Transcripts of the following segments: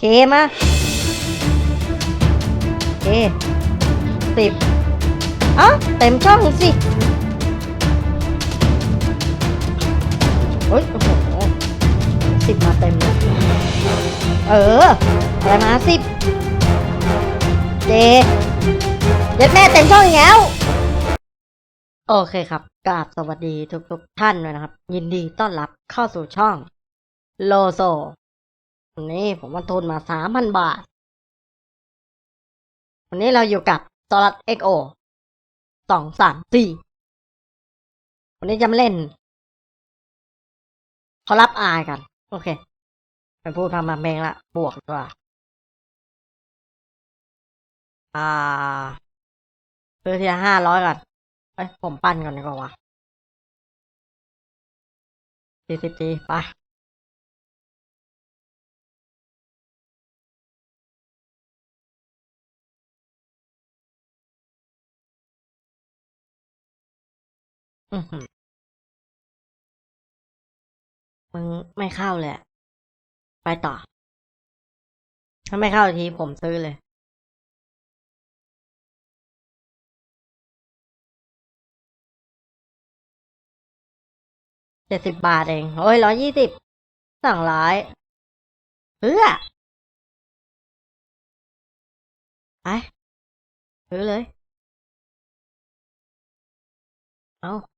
เคมาเคสิบเอ้าเต็มช่องสิโอ้ยโอ้โหสิบมาเต็มเลยเอออะไรมาสิบเจเย็ดแม่เต็มช่องอีกแล้วโอเคครับกราบสวัสดีทุกทุกๆท่านด้วยนะครับ ยินดีต้อนรับเข้าสู่ช่องโลโซ นนี้ผมมาทุนมาสามพันบาท วันนี้เราอยู่กับซอรัสเอ็กโอสองสามสี่วันนี้จะมาเล่นเขารับอายกัน โอเคไปพูดทำมาเมงละ บวกดีกว่าอ่าซื้อทีละห้าร้อยก่อนเอ้ยผมปั้นก่อนดีกว่าสี่สิบทีไป อือหือมึงไม่เข้าเลยอะไปต่อ ถ้าไม่เข้าทีผมซื้อเลย เจ็ดสิบบาทเอง โอ้ยร้อยยี่สิบสองร้อยเพื่อไปซื้อเลย เอา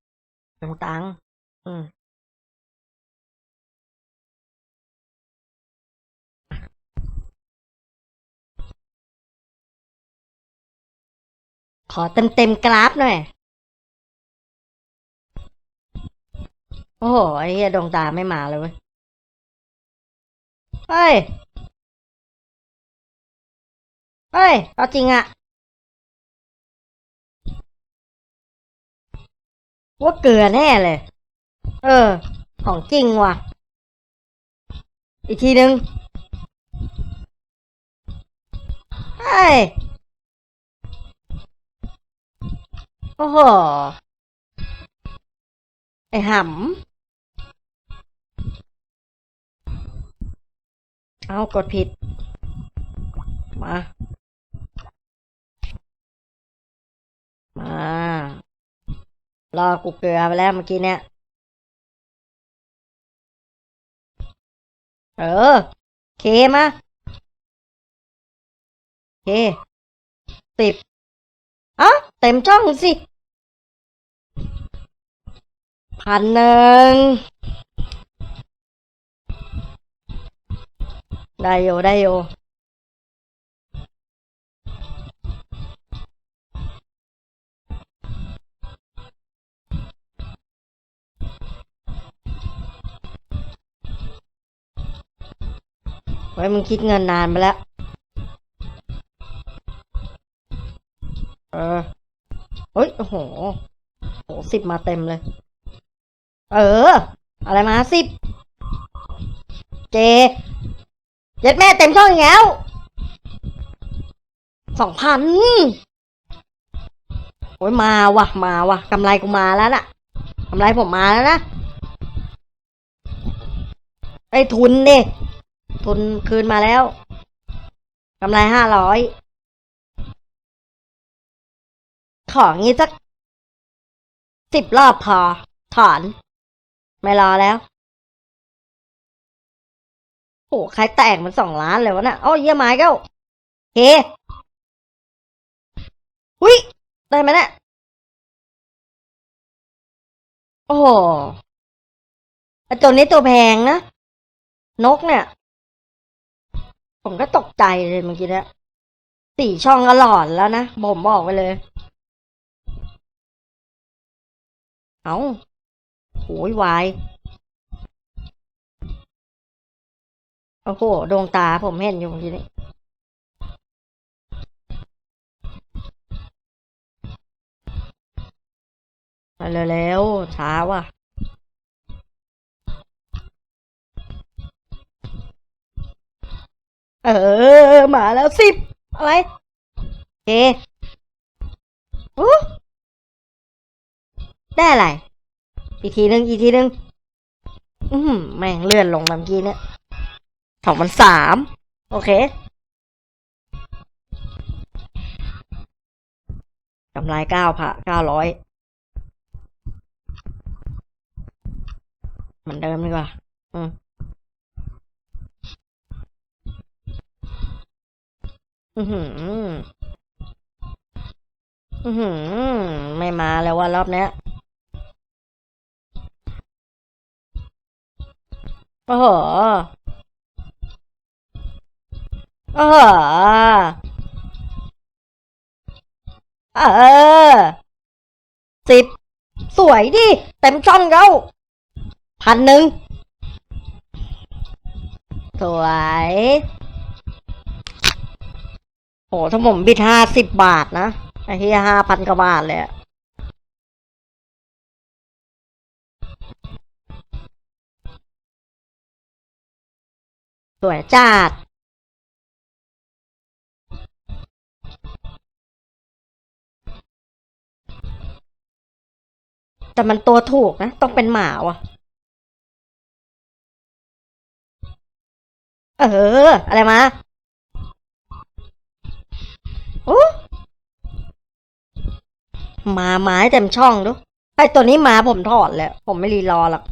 เป็นตังอืมขอเต็มเต็มๆกราฟหน่อย โอ้โห ไอ้เหี้ยดวงตาไม่มาเลยเว้ย เฮ้ย เฮ้ย เอาจริงอะ ว่าเกลือแน่เลย เออ ของจริงว่ะ อีกทีนึงเฮ้ยโอ้โห ไอ้หำ เอากดผิด มา รอกูเกลือไปแล้วเมื่อกี้เนี่ย เออ เคมาเคสิบอะเต็มช่องสิพันหนึ่งได้อยู่ได้อยู่ ไว้มึงคิดเงินนานไปแล้ว เออเฮ้ย โอ้โห โหสิบมาเต็มเลย เออ อะไรมาสิบ เจ เย็ดแม่เต็มช่องอีกแล้ว สองพันโอ้ยมาว่ะ มาว่ะกำไรกูมาแล้วน่ะกำไรผมมาแล้วนะ ไอ้ทุนดิ ทุนคืนมาแล้วกำไรห้าร้อยของงี้สักสิบรอบพอ ถอน ไม่รอแล้วโหใครแตกมันสองล้านเลยวะน่ะเอ้เยี่ยมไม้เก้าเฮหุ้ยได้ไหมเนี่ยโอ้โหไอ้ตัวนี้ตัวแพงนะ นกเนี่ย ผมก็ตกใจเลยเมื่อกี้เนี่ยสี่ช่องก็หลอนแล้วนะผมบอกไปเลย เอาโหยวายโอ้โหดวงตาผมเห็นอยู่เมื่อกี้นี้ไปเร็วๆช้าว่ะ เออ มาแล้วสิบอะไรโอเคอู้ได้อะไร อีกทีหนึ่งอีกทีหนึ่งอือหือแม่งเลื่อนลงมาเมื่อกี้เนี่ยสองพันสามโอเคกำไรเก้าพะเก้าร้อยเหมือนเดิมดีกว่า อืม อือหือ อือหือ ไม่มาแล้วว่ารอบเนี้ย โอ้โหโอ้โหเออสิบสวยดิ เต็มช่องเขาพันหนึ่งสวย โหถ้าผมบิดห้าสิบบาทนะไอ้ที่ห้าพันกว่าบาทเลยสวยจัดแต่มันตัวถูกนะ ต้องเป็นหมาวะเออ อะไรมา โอ้มาไม้เต็มช่องดู ไอตัวนี้มาผมถอดแล้ว ผมไม่รีรอหรอก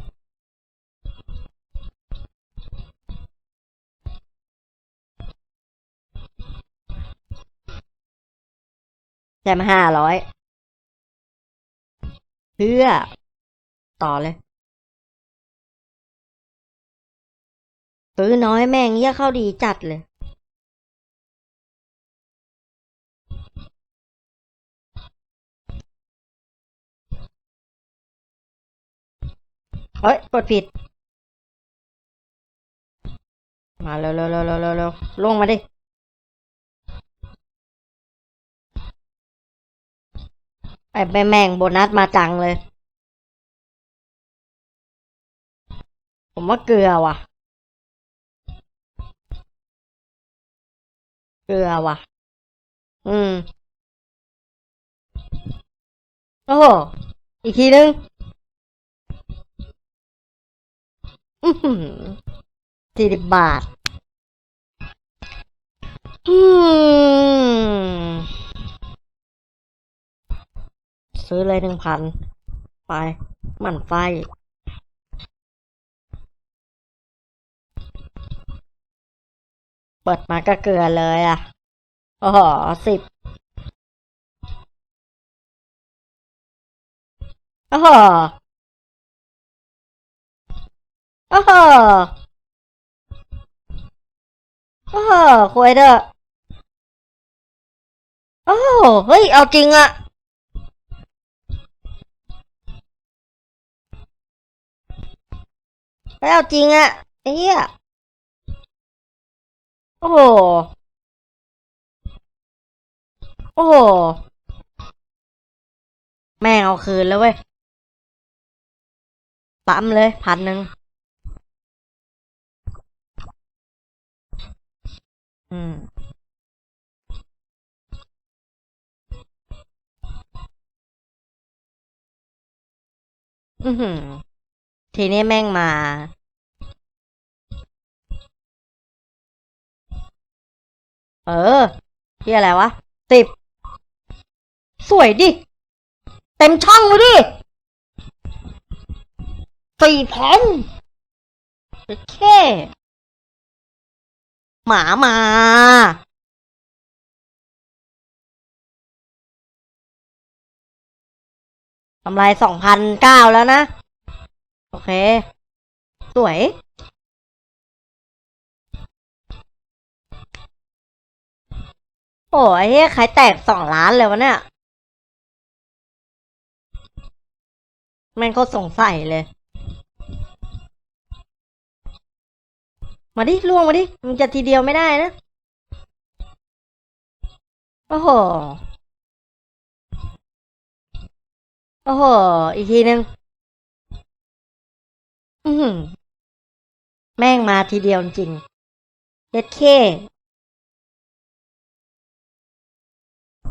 ได้มาห้าร้อยเพื่อ ต่อเลย ซื้อน้อยแม่งเยี่ยเข้าดีจัดเลย เฮ้ย กดผิด มาเร็วเร็วเร็วเร็วเร็วเร็วลงมาดิ ไอ้แม่งโบนัสมาจังเลย ผมว่าเกลือว่ะ เกลือว่ะ อืม โอ้โหอีกทีนึง สี่สิบบาท ซื้อเลยหนึ่งพัน ไป มันไฟ เปิดมาก็เกลือเลยอะ โอ้โหสิบโอ้โห โอ้โหโอ้โหคุยเถอะโอ้โหเฮ้ย เอาจริงอะเฮ้ยเอาจริงอะไอ้เหี้ยโอ้โห โอ้โห แม่งเอาคืนแล้วเว้ย ปั๊มเลยพันหนึ่ง อืม อือหือ ทีนี้แม่งมา เออที่อะไรวะสิบสวยดิ เต็มช่องเลยดิสี่พันแค่ หมามากำไรสองพันเก้าแล้วนะ โอเค สวย โอ้ยเฮ้ยใครแตกสองล้านเลยวะเนี่ย แม่งเขาสงสัยเลย มาดิล่วงมาดิมันจะทีเดียวไม่ได้นะ โอ้โห โอ้โห อีกทีหนึ่งอือหือแม่งมาทีเดียวจริงเด็ดเค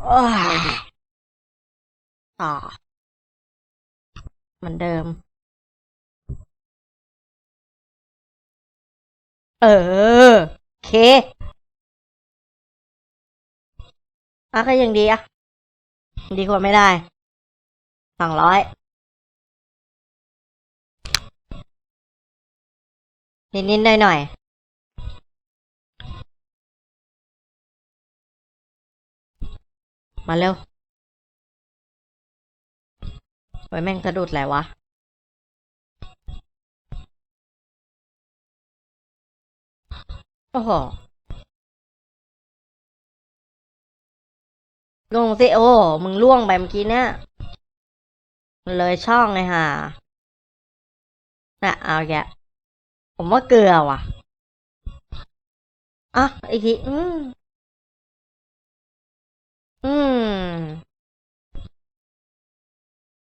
โอ้ยต่อเหมือนเดิม เออ โอเค อะก็ยังดีอะ ดีกว่าไม่ได้สองร้อยนิดๆหน่อยหน่อยมาเร็วไว้แม่งสะดุดแหละวะ โอ้โหลงสิโอ้ มึงล่วงไปเมื่อกี้เนี่ยมันเลยช่องเลยฮะน่ะ เอาแกผมว่าเกลือว่ะ อะ อีกที อืม อืม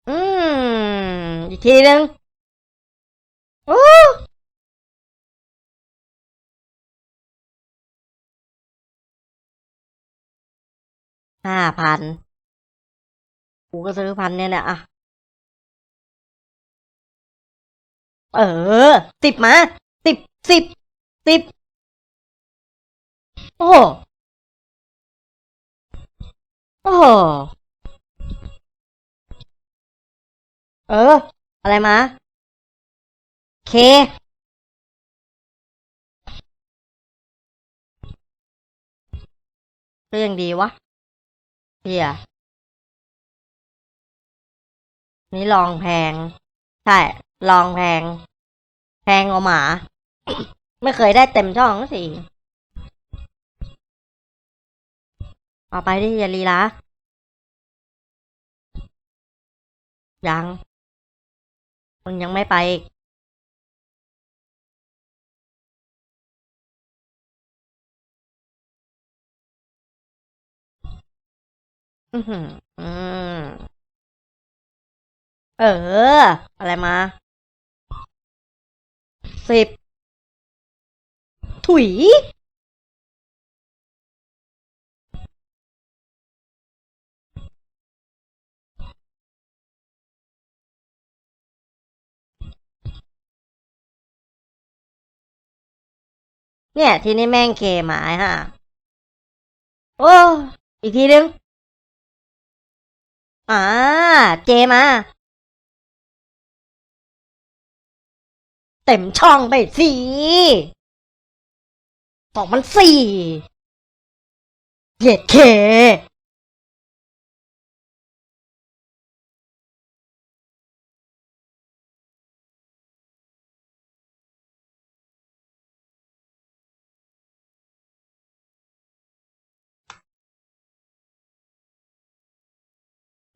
อืม อีกทีหนึ่งโอ้ ห้าพันกูก็ซื้อพันเนี่ยแหละอะ เออสิบมาสิบสิบสิบโอ้โหโอ้โหเออ อะไรมา เค ก็ยังดีวะ เฮียนี่ลองแพง ใช่ ลองแพง แพงกว่าหมา ไม่เคยได้เต็มช่องสิเอาไปดิอย่าลีลายัง มันยังไม่ไปอีก อือหืออืมเออ อะไรมาสิบถุย เนี่ย ทีนี้แม่งเคหมายฮะ โอ้ อีกทีนึง อ่า เจมา เต็มช่องไปสิสองมันสี่ เย็ดเค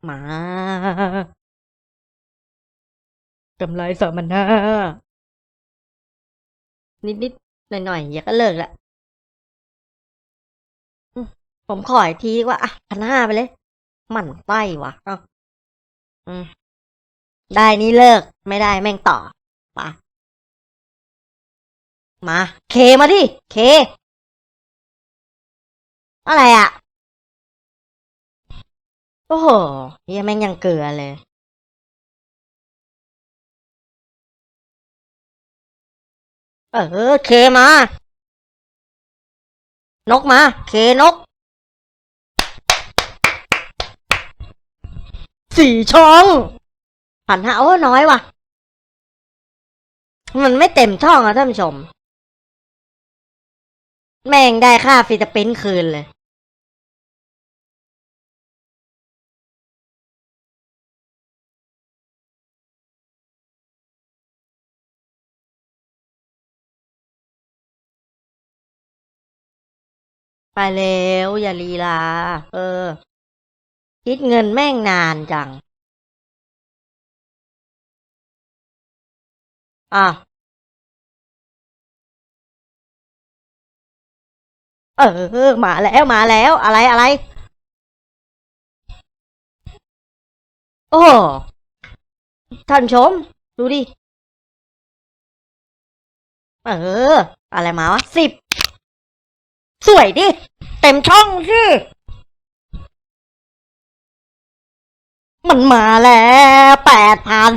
มากำไรสามพันห้านิดๆหน่อยๆอย่าก็เลิกละผมขออีกทีว่าอะพันห้าไปเลย มันไส้วะอ้าอืมได้นี่เลิก ไม่ได้แม่งต่อปะมา เคมาดิ เค อะไรอะ โอ้โหเฮียแม่งยังเกลือเลย เออ เคมา นกมา เคนก สี่ช่องพันหาโอ้ น้อยว่ะ มันไม่เต็มช่องอะท่านผู้ชม แม่งได้ค่าฟิตปินคืนเลย ไปเร็วอย่าลีลา เออ คิดเงินแม่งนานจัง อะ เออ มาแล้วมาแล้วอะไรอะไร โอ้ท่านชม ดูดิ เออ อะไรมาวะสิบ สวยดิ เต็มช่องสิมันมาแล้วแปดพัน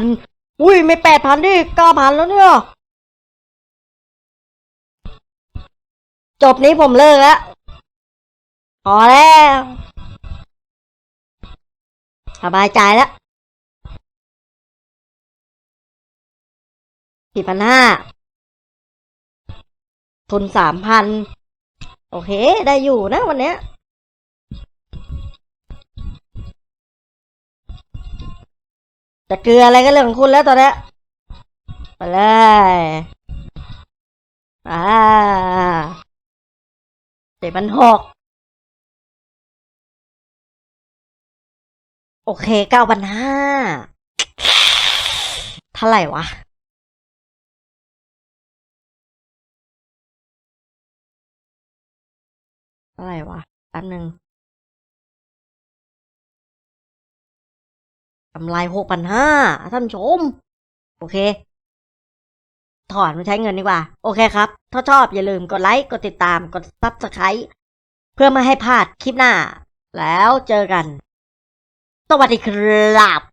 อุ้ยไม่แปดพันดิเก้าพันแล้วเนี่ย จบนี้ผมเลิกแล้วพอแล้วสบายใจแล้วสี่พันห้าทุนสามพัน โอเค ได้อยู่นะวันเนี้ยจะเกลืออะไรก็เรื่องของคุณแล้วตอนนี้ไปเลยอ่าเจ็ดพันหกโอเคเก้าพันห้าเท่าไหร่วะ ท่าไหร่วะแป๊บหนึ่งกำไรหกพันห้าท่านชม โอเค ถอนมาใช้เงินดีกว่า โอเคครับ ถ้าชอบอย่าลืมกดไลค์ กดติดตาม กด subscribe เพื่อไม่ให้พลาดคลิปหน้า แล้วเจอกัน สวัสดีครับ